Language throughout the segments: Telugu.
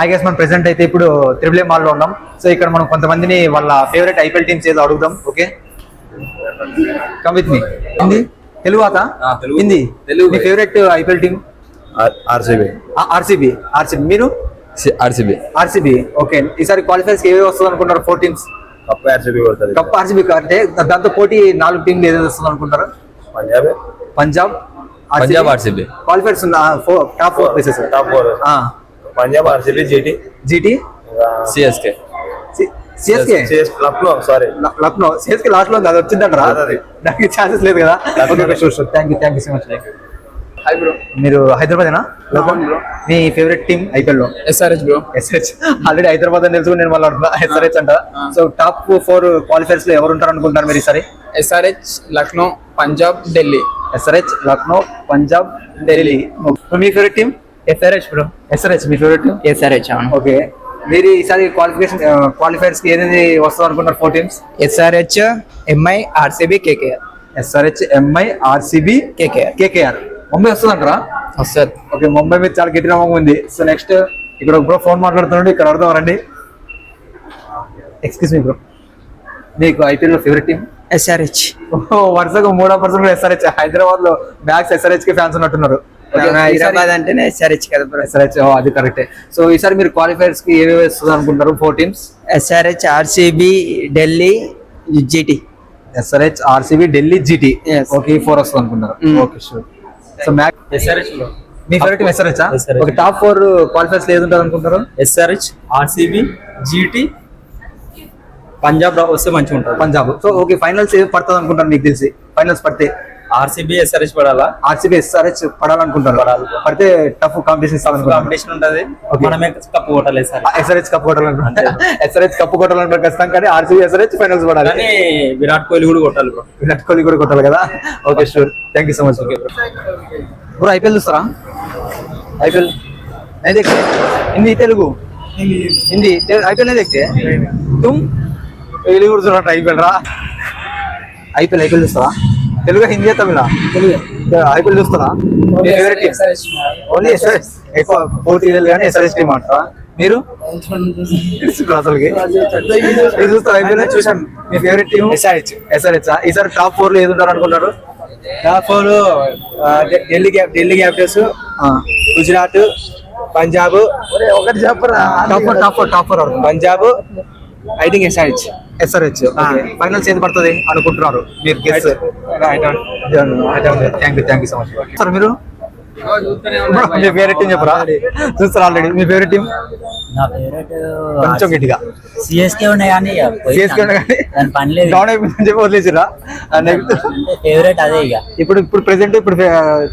ఐ గెస్ మనం ప్రెసెంట్ అయితే ఇప్పుడు త్రిబుల్ మాల్లో ఉన్నాం. సో ఇక్కడ మనం కొంతమందిని వాళ్ళ ఫేవరెట్ ఐపీఎల్ టీమ్స్ ఏదో అడుగుదాం. Okay come with me Hindi Telugu ఆ, తెలుగు. హిందీ తెలుగు మీ. Favourite IPL team RCB RCB RCB మీరు ఆర్సీబీ ఆర్సీబీ ఓకే ఈసారి క్వాలిఫైర్స్ ఏవి వస్తుంది అనుకుంటారు ఫోర్ టీమ్స్ కప్ ఆర్సీబీ కొడుతుంది కప్ ఆర్సీబీ అంటే దాంతో పోటీ నాలుగు టీంలు ఏదైతే వస్తుంది అనుకుంటారు Punjab Punjab Punjab RCB qualifiers top four places top four Punjab RCB GT GT CSK CSK CS Lucknow sorry. Lucknow. CSK లాస్ట్లో అది వచ్చిందంటారా? అది. దానికి ఛాన్సెస్ లేదు కదా? Sure sure thank you thank you so much మీరు హైదరాబాదేనా? మీ ఫేవరెట్ టీమ్ ఐపీఎల్లో SRH bro SH already Hyderabad అని తెలుసుకుని నేను మళ్ళీ ఎస్ఆర్హెచ్ అంట సో టాప్ ఫోర్ క్వాలిఫైర్స్లో ఎవరు ఉంటారు అనుకుంటారు మీరు ఈసారి? ఎస్ఆర్హెచ్ లక్నో పంజాబ్ ఢిల్లీ. ఎస్ఆర్హెచ్ లక్నో పంజాబ్ ఢిల్లీ. మీ favourite team SRH bro SRH మీ ఫేవరెట్ ఎస్ఆర్హెచ్ అవును. ఓకే మీరు ఈసారి క్వాలిఫికేషన్ క్వాలిఫైర్స్కి ఏదేది వస్తుంది అనుకుంటారు four teams SRH MI RCB KKR SRH MI RCB KKR KKR Mumbai వస్తుంది అంటారా? వస్తుంది. ఓకే ముంబై మీద చాలా గట్టి నమ్మకం ఉంది. సో నెక్స్ట్ ఇక్కడ ఒక బ్రో ఫోన్ మాట్లాడుతున్నాడు. ఇక్కడ అర్థం రండి ఎక్స్క్యూజ్ మీ బ్రో మీకు ఐపీఎల్లో ఫేవరెట్ టీమ్ ఎస్ఆర్హెచ్ వరుసగా మూడో పర్సెంట్ ఎస్ఆర్హెచ్ హైదరాబాద్లో బ్యాక్స్ ఎస్ఆర్హెచ్కి ఫ్యాన్స్ ఉన్నట్టున్నారు. హైదరాబాద్ అంటేనే ఎస్ఆర్హెచ్ కదా ఎస్ఆర్హెచ్ అది కరెక్టే. సో ఈసారి మీరు క్వాలిఫైర్స్కి ఏవేవి వస్తుంది అనుకుంటారు? Four teams SRH RCB Delhi GT. SRH RCB Delhi GT. Okay four వస్తుంది అనుకుంటారు. Okay sure so much SRH మీ ఫేవరెట్ టీమ్ ఎస్ఆర్హెచ్. ఒక టాప్ ఫోర్ క్వాలిఫైర్స్ ఏది ఉంటుంది అనుకుంటారు? SRH RCB GT. పంజాబ్ రా- వస్తే మంచిగా ఉంటుంది పంజాబ్. సో ఓకే ఫైనల్స్ ఏది పడుతుంది అనుకుంటారు మీకు తెలిసి? ఫైనల్స్ పడితే. ఆర్సీబీ ఎస్ఆర్హెచ్ పడాలా ఆర్సీబీ ఎస్ఆర్హెచ్ పడాలనుకుంటారు పడాలి. పడితే టఫ్ కాంపిటీషన్ ఇస్తామనుకుంటారు కాంపిటీషన్ ఉంటది Okay. మనమే కప్పు కొట్టాలి sir SRH cup కొట్టాలనుకుంటారు SRH cup కొట్టాలనుకుంటారు ఖచ్చితంగా కానీ ఆర్సీబీ ఎస్ఆర్హెచ్ ఫైనల్స్ పడాలి కానీ విరాట్ కోహ్లీ కూడా కొట్టాలి బ్రో విరాట్ కోహ్లీ కూడా కొట్టాలి కదా okay sure thank you so much okay bro IPL చూస్తారా ఐపీఎల్ नहीं देखते हिंदी तेलुगु हिंदी आईपीएल नहीं देखते तुम తెలుగు కూడా చూడండి ఐపీఎల్ రా ఐపీఎల్ ఐపీఎల్ చూస్తారా తెలుగు హిందీ తమిళ? ఐపీఎల్ చూస్తారా? మీ ఫేవరెట్ టీమ్ ఓన్లీ ఎస్ఆర్ఎస్ ఎక్కువ పోటీ కానీ ఎస్ఆర్ఎస్ టీమ్ అంటారా? మీరు? తెలుసు అసలుకి. చూస్తారా? ఐపీఎల్ చూసాను మీ ఫేవరెట్ టీమ్ ఎస్ఆర్హెచ్ ఎస్ఆర్హెచ్ ఈసారి టాప్ ఫోర్లో ఏది ఉంటారు అనుకుంటారు? Top four Delhi Delhi Capitals Gujarat Punjab. ఒకటి చెప్పరా? Top four top four top four Punjab I think SRH SRH finals ఏది పడుతుంది అనుకుంటున్నారు? మీరు guess thank you thank you so much sir మీరు? మీ ఫేవరెట్ టీం చెప్పరా? చూస్తారు ఆల్రెడీ? మీ ఫేవరెట్ టీం నా ఫేవరెట్ కొంచెం గట్టిగా. సిఎస్కే ఉన్నాయి కానీ. సిఎస్కే కానీ దాని పని లేదు. డౌన్ అయిపోయిందని చెప్పి వదిలేసిరా ఫేవరెట్ అదే ఇక. ఇప్పుడు ఇప్పుడు ప్రెసెంట్ ఇప్పుడు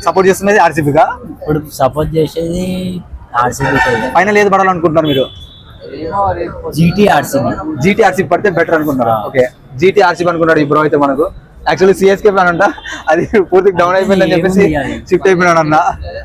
సపోర్ట్ చేస్తున్నది ఆర్సీబీగా ఇప్పుడు సపోర్ట్ చేసేది ఆర్సీబీ ఫైనల్ ఏది పడాలనుకుంటున్నారు మీరు? జీటీ ఆర్సీబీ జీటీ ఆర్సీబీ పడితే బెటర్ అనుకుంటున్నారు? ఓకే జీటీ ఆర్సీబీ అనుకున్నాడు ఈ బ్రో అయితే మనకు. యాక్చువల్లీ సిఎస్కే ప్లాన్ అంట. అది పూర్తిగా డౌన్ అయిపోయిందని చెప్పేసి? షిఫ్ట్ అయిపోయినాడు అన్న.